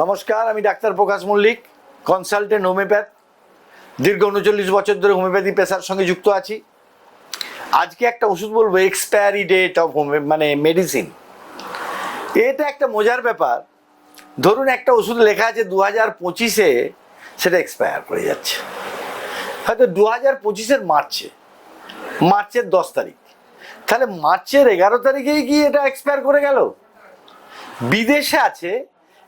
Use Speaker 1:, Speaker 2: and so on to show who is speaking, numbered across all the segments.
Speaker 1: নমস্কার, আমি doctor Prakash Mallick consultant homoeopath দীর্ঘ উনচল্লিশ বছর ধরে হোমিওপ্যাথি পেশার সঙ্গে যুক্ত আছি। আজকে একটা ওষুধ বলব এক্সপায়ারি ডেট অফ হোমে মানে মেডিসিন এটা একটা মজার ব্যাপার। ধরুন একটা ওষুধ লেখা আছে দু হাজার পঁচিশে, সেটা এক্সপায়ার করে যাচ্ছে। হয়তো দু হাজার পঁচিশের মার্চে। মার্চের দশ তারিখ। তাহলে মার্চের এগারো তারিখেই কি এটা এক্সপায়ার করে গেল? বিদেশে আছে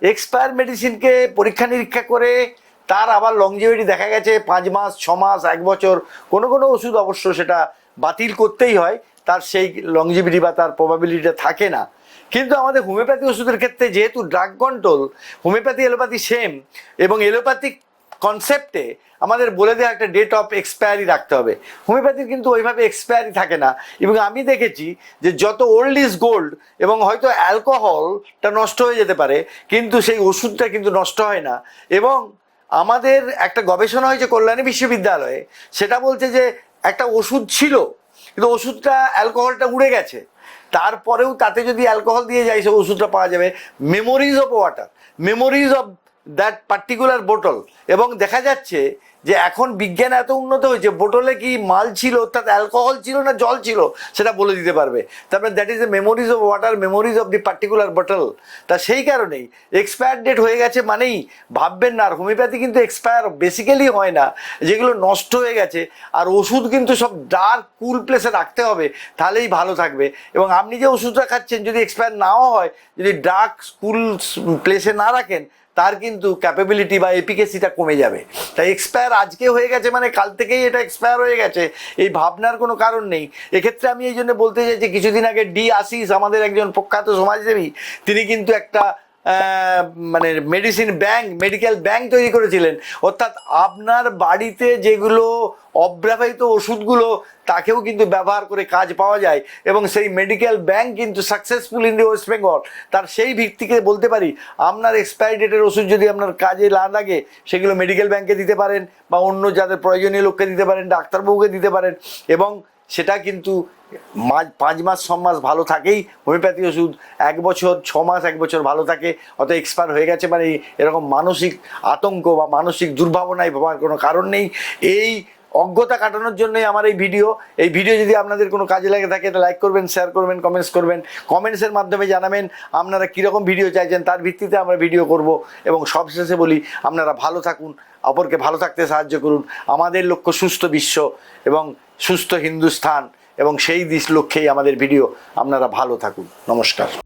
Speaker 1: এক্সপায়ার মেডিসিনকে পরীক্ষা নিরীক্ষা করে তার আবার লংজিভিটি দেখা গেছে, পাঁচ মাস, ছ মাস, এক বছর, কোনো কোনো ওষুধ অবশ্য সেটা বাতিল করতেই হয়, তার সেই লংজিভিটি বা তার প্রবাবিলিটিটা থাকে না। কিন্তু আমাদের হোমিওপ্যাথি ওষুধের ক্ষেত্রে যেহেতু drug control homeopathy allopathy same এবং এলোপ্যাথিক কনসেপ্টে আমাদের বলে দেওয়া একটা ডেট অফ এক্সপায়ারি রাখতে হবে। হোমিওপ্যাথির কিন্তু ওইভাবে এক্সপায়ারি থাকে না। এবং আমি দেখেছি যে যত ওল্ড ইজ গোল্ড এবং হয়তো অ্যালকোহলটা নষ্ট হয়ে যেতে পারে, কিন্তু সেই ওষুধটা কিন্তু নষ্ট হয় না। এবং আমাদের একটা গবেষণা হয়েছে কল্যাণী বিশ্ববিদ্যালয়ে সেটা বলছে যে একটা ওষুধ ছিল, কিন্তু ওষুধটা অ্যালকোহলটা উড়ে গেছে। তারপরেও তাতে যদি অ্যালকোহল দিয়ে যায় সে ওষুধটা পাওয়া যাবে। Memories of water memories of that particular bottle এবং দেখা যাচ্ছে যে এখন বিজ্ঞান এত উন্নত হয়েছে বোটলে কি মাল ছিল, অর্থাৎ অ্যালকোহল ছিল না জল ছিল, সেটা বলে দিতে পারবে। তারপরে that is the memories of water memories of the particular bottle তা সেই কারণেই এক্সপায়ার ডেট হয়ে গেছে মানেই ভাববেন না, আর হোমিওপ্যাথি কিন্তু এক্সপায়ার বেসিক্যালি হয় না। যেগুলো নষ্ট হয়ে গেছে, আর ওষুধ কিন্তু সব ডার্ক কুল প্লেসে রাখতে হবে, তাহলেই ভালো থাকবে। এবং আপনি যে ওষুধটা খাচ্ছেন, যদি এক্সপায়ার নাও হয়, যদি ডার্ক কুল প্লেসে না রাখেন তার কিন্তু ক্যাপেবিলিটি বা এপিকেসিটা কমে যাবে। তাই এক্সপায়ার আজকে হয়ে গেছে মানে কাল থেকেই এটা এক্সপায়ার হয়ে গেছে। এই ভাবনার কোনো কারণ নেই। এক্ষেত্রে আমি এই জন্য বলতে চাইছি কিছুদিন আগে ডি আশিস, আমাদের একজন প্রখ্যাত সমাজসেবী, তিনি কিন্তু একটা মানে মেডিসিন ব্যাংক মেডিকেল ব্যাংক তৈরি করেছিলেন। অর্থাৎ আপনার বাড়িতে যেগুলো অব্যবহৃত ওষুধগুলো, তাকেও কিন্তু ব্যবহার করে কাজ পাওয়া যায় এবং সেই মেডিকেল ব্যাংক কিন্তু successful in the West Bengal তার সেই ভিত্তিকে বলতে পারি, আপনার এক্সপায়ারি ডেটের ওষুধ যদি আপনার কাজে না লাগে, সেগুলো মেডিকেল ব্যাংকে দিতে পারেন বা অন্য যাদের প্রয়োজনীয় লোককে দিতে পারেন, ডাক্তারবাবুকে দিতে পারেন এবং সেটা কিন্তু মাঝ, পাঁচ মাস, ছ মাস ভালো থাকেই। হোমিওপ্যাথি ওষুধ এক বছর, ছ মাস এক বছর ভালো থাকে অত এক্সপায়ার হয়ে গেছে মানে এরকম মানসিক আতঙ্ক বা মানসিক দুর্ভাবনায় ভাবার কোনো কারণ নেই। এই অজ্ঞতা কাটানোর জন্যই আমার এই ভিডিও। এই ভিডিও যদি আপনাদের কোনো কাজে লাগে থাকে লাইক করবেন শেয়ার করবেন কমেন্টস করবেন। কমেন্টসের মাধ্যমে জানাবেন আপনারা কীরকম ভিডিও চাইছেন, তার ভিত্তিতে আমরা ভিডিও করব। এবং সবশেষে বলি, আপনারা ভালো থাকুন, অপরকে ভালো থাকতে সাহায্য করুন। আমাদের লক্ষ্য সুস্থ বিশ্ব এবং সুস্থ হিন্দুস্থান এবং সেই দিশ লক্ষ্যেই আমাদের ভিডিও আপনারা ভালো থাকুন। নমস্কার।